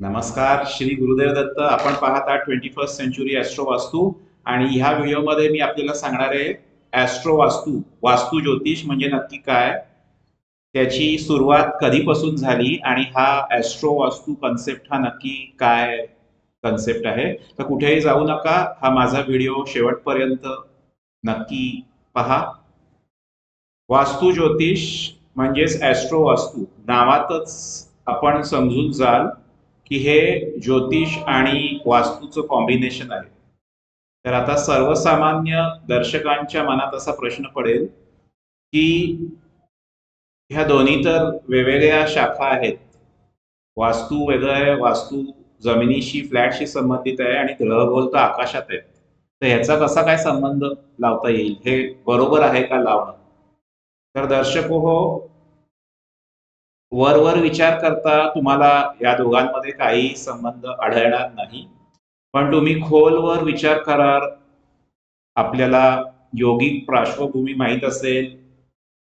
नमस्कार श्री गुरुदेव दत्त. आपण पाहत आहात ट्वेंटी फर्स्ट सेंचुरी ॲस्ट्रो वास्तू आणि ह्या व्हिडिओमध्ये मी आपल्याला सांगणार आहे ॲस्ट्रो वास्तू वास्तू ज्योतिष म्हणजे नक्की काय? त्याची सुरुवात कधीपासून झाली आणि हा ॲस्ट्रो वास्तू कन्सेप्ट हा नक्की काय कन्सेप्ट आहे? तर कुठेही जाऊ नका हा माझा व्हिडिओ शेवटपर्यंत नक्की पहा. वास्तू ज्योतिष म्हणजेच ॲस्ट्रो वास्तू नावातच आपण समजून जाल की हे ज्योतिष आणि वास्तूचं कॉम्बिनेशन आहे. तर आता सर्वसामान्य दर्शकांच्या मनात असा प्रश्न पडेल की ह्या दोन्ही तर वेगवेगळ्या शाखा आहेत. वास्तू वेगळं आहे वास्तू जमिनीशी फ्लॅटशी संबंधित आहे आणि ग्रहगोल तर आकाशात आहेत तर ह्याचा कसा काय संबंध लावता येईल? हे बरोबर आहे का लावणं? तर दर्शक हो वरवर विचार करता तुम्हाला या दोघांमध्ये काही संबंध आढळणार नाही. पण तुम्ही खोलवर विचार करार आपल्याला योगिक पार्श्वभूमी माहीत असेल.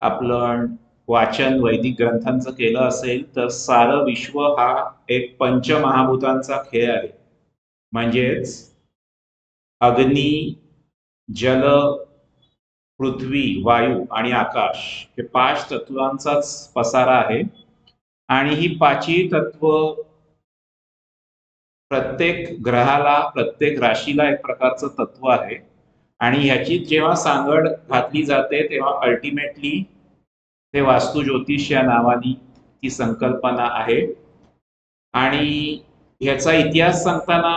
आपलं वाचन वैदिक ग्रंथांचं केलं असेल तर सारं विश्व हा एक पंचमहाभूतांचा खेळ आहे. म्हणजेच अग्नी जल पृथ्वी वायू आणि आकाश हे पाच तत्वांचाच पसारा आहे. आणि ही पाचही तत्व प्रत्येक ग्रहाला प्रत्येक राशीला एक प्रकारचं तत्व आहे. आणि ह्याची जेव्हा सांगड घातली जाते तेव्हा अल्टिमेटली ते वास्तू ज्योतिष या नावानी ती संकल्पना आहे. आणि ह्याचा इतिहास सांगताना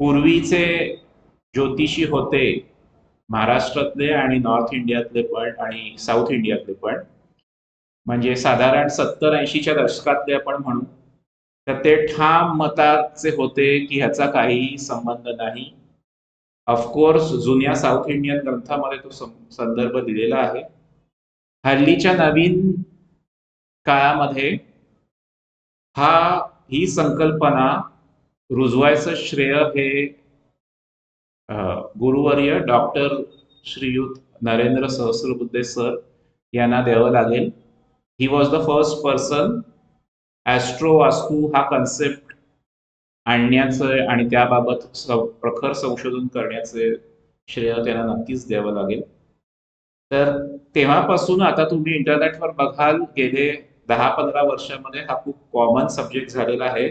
पूर्वीचे ज्योतिषी होते महाराष्ट्रातले आणि नॉर्थ इंडियातले पण आणि साऊथ इंडियातले पण. म्हणजे साधारण सत्तर ऐंशीच्या दशकातले आपण म्हणू तर ते ठाम मताचे होते की ह्याचा काही संबंध नाही. ऑफकोर्स जुन्या साऊथ इंडियन ग्रंथामध्ये तो संदर्भ दिलेला आहे. हल्लीच्या नवीन काळामध्ये हा ही संकल्पना रुजवायचं श्रेय हे गुरुवर्य डॉक्टर श्रीयुत नरेंद्र सहस्रबुद्धे सर यांना द्यावं लागेल. He was the first person astro vastu हा कन्सेप्ट आणण्याचं आणि त्याबाबत प्रखर संशोधन करण्याचे श्रेय त्यांना नक्कीच द्यावं लागेल. तर तेव्हापासून आता तुम्ही इंटरनेटवर बघाल गेले दहा पंधरा वर्षामध्ये हा खूप कॉमन सब्जेक्ट झालेला आहे.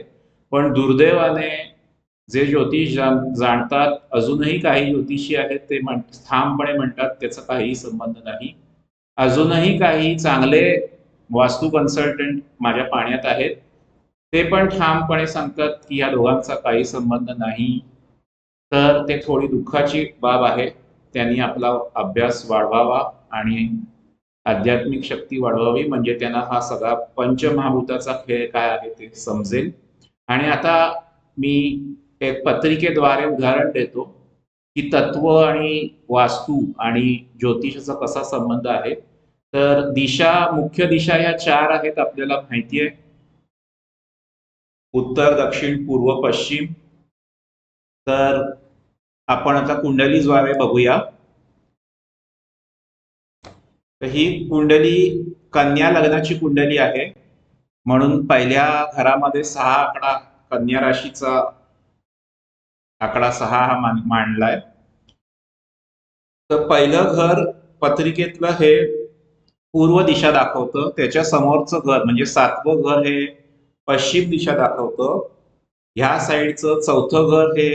पण दुर्दैवाने जे ज्योतिष जाणतात अजूनही काही ज्योतिषी आहेत ते म्हण ठामपणे म्हणतात त्याचा काहीही संबंध नाही. अजूनही काही चांगले वास्तू कन्सल्टंट माझ्या पाण्यात आहेत. ते पण ठामपणे सांगतात की या दोघांचा काही संबंध नाही. तर ते थोडी दुःखाची बाब आहे. त्यांनी आपला अभ्यास वाढवावा आणि आध्यात्मिक शक्ती वाढवावी. म्हणजे त्यांना हा सगळा पंचमहाभूताचा खेळ काय आहे ते समजेल. आणि आता मी एक पत्रिकेद्वारे उदाहरण देतो की तत्व आणि वास्तू आणि ज्योतिषाचा कसा संबंध आहे. तर दिशा मुख्य दिशा या चार आहेत आपल्याला माहिती आहे. उत्तर दक्षिण पूर्व पश्चिम. तर आपण आता कुंडली कुंडलीद्वारे बघूया. ही कुंडली कन्या लग्नाची कुंडली आहे. म्हणून पहिल्या घरामध्ये सहा आकडा कन्या राशीचा आकडा सहा हा मांडलाय. तर पहिलं घर पत्रिकेतलं हे पूर्व दिशा दाखवतं त्याच्या समोरचं घर म्हणजे सातवं घर हे पश्चिम दिशा दाखवतं ह्या साईडचं चौथं घर हे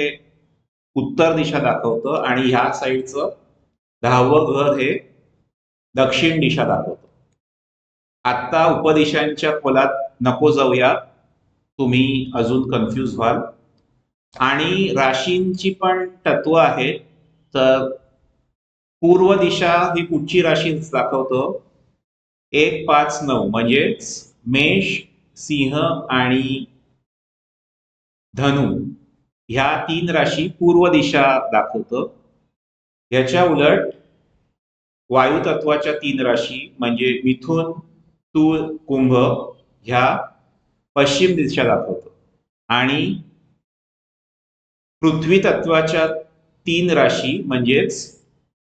उत्तर दिशा दाखवतं आणि ह्या साईडचं दहावं घर हे दक्षिण दिशा दाखवतं. आत्ता उपदिशांच्या खोलात नको जाऊया तुम्ही अजून कन्फ्यूज व्हाल. आणि राशींची पण तत्व आहेत तर पूर्व दिशा ही कुठची राशी दाखवतो एक पाच नऊ म्हणजेच मेष सिंह आणि धनु ह्या तीन राशी पूर्व दिशा दाखवतं. याच्या उलट वायू तत्वाच्या तीन राशी म्हणजे मिथुन तूळ कुंभ ह्या पश्चिम दिशा दाखवतं. आणि पृथ्वी तत्वाच्या तीन राशी म्हणजेच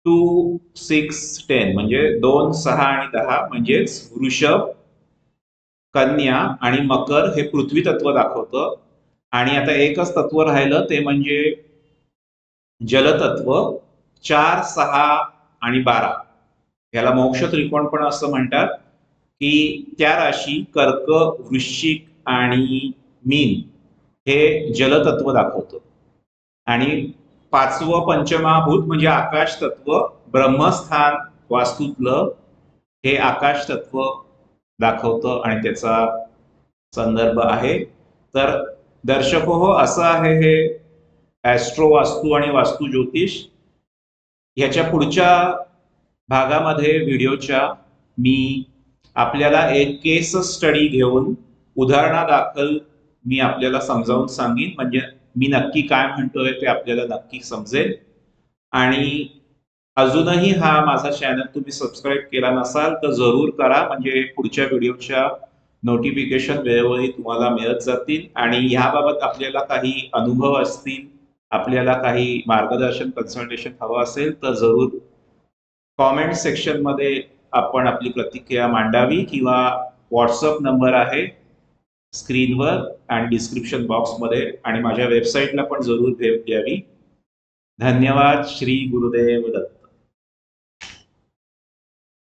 टू सिक्स टेन म्हणजे दोन सहा आणि दहा म्हणजेच वृषभ कन्या आणि मकर हे पृथ्वी तत्व दाखवतं. आणि आता एकच तत्व राहिलं ते म्हणजे जलतत्व चार सहा आणि बारा. याला मोक्ष त्रिकोण पण असं म्हणतात की त्या राशी कर्क वृश्चिक आणि मीन हे जलतत्व दाखवतं. आणि पाचवं पंचमहाभूत म्हणजे आकाश तत्व ब्रह्मस्थान वास्तूतलं हे आकाश तत्व दाखवतं आणि त्याचा संदर्भ आहे. तर दर्शक हो असं आहे हे ॲस्ट्रो वास्तू आणि वास्तू ज्योतिष. ह्याच्या पुढच्या भागामध्ये व्हिडिओच्या मी आपल्याला एक केस स्टडी घेऊन उदाहरणादाखल मी आपल्याला समजावून सांगेन. म्हणजे मी नक्की काय म्हणतोय ते आपल्याला नक्की समजेल. आणि अजूनही हा माझा चॅनल तुम्ही सबस्क्राईब केला नसाल तर जरूर करा. म्हणजे पुढच्या व्हिडिओच्या नोटिफिकेशन वेळोवेळी तुम्हाला मिळत जातील. आणि ह्याबाबत आपल्याला काही अनुभव असतील आपल्याला काही मार्गदर्शन कन्सल्टेशन हवं असेल तर जरूर कॉमेंट सेक्शनमध्ये आपण आपली प्रतिक्रिया मांडावी किंवा व्हॉट्सअप नंबर आहे. स्क्रीनवर आणि डिस्क्रिप्शन बॉक्समध्ये आणि माझ्या वेबसाईटला पण जरूर भेट द्यावी. धन्यवाद श्री गुरुदेव दत्त.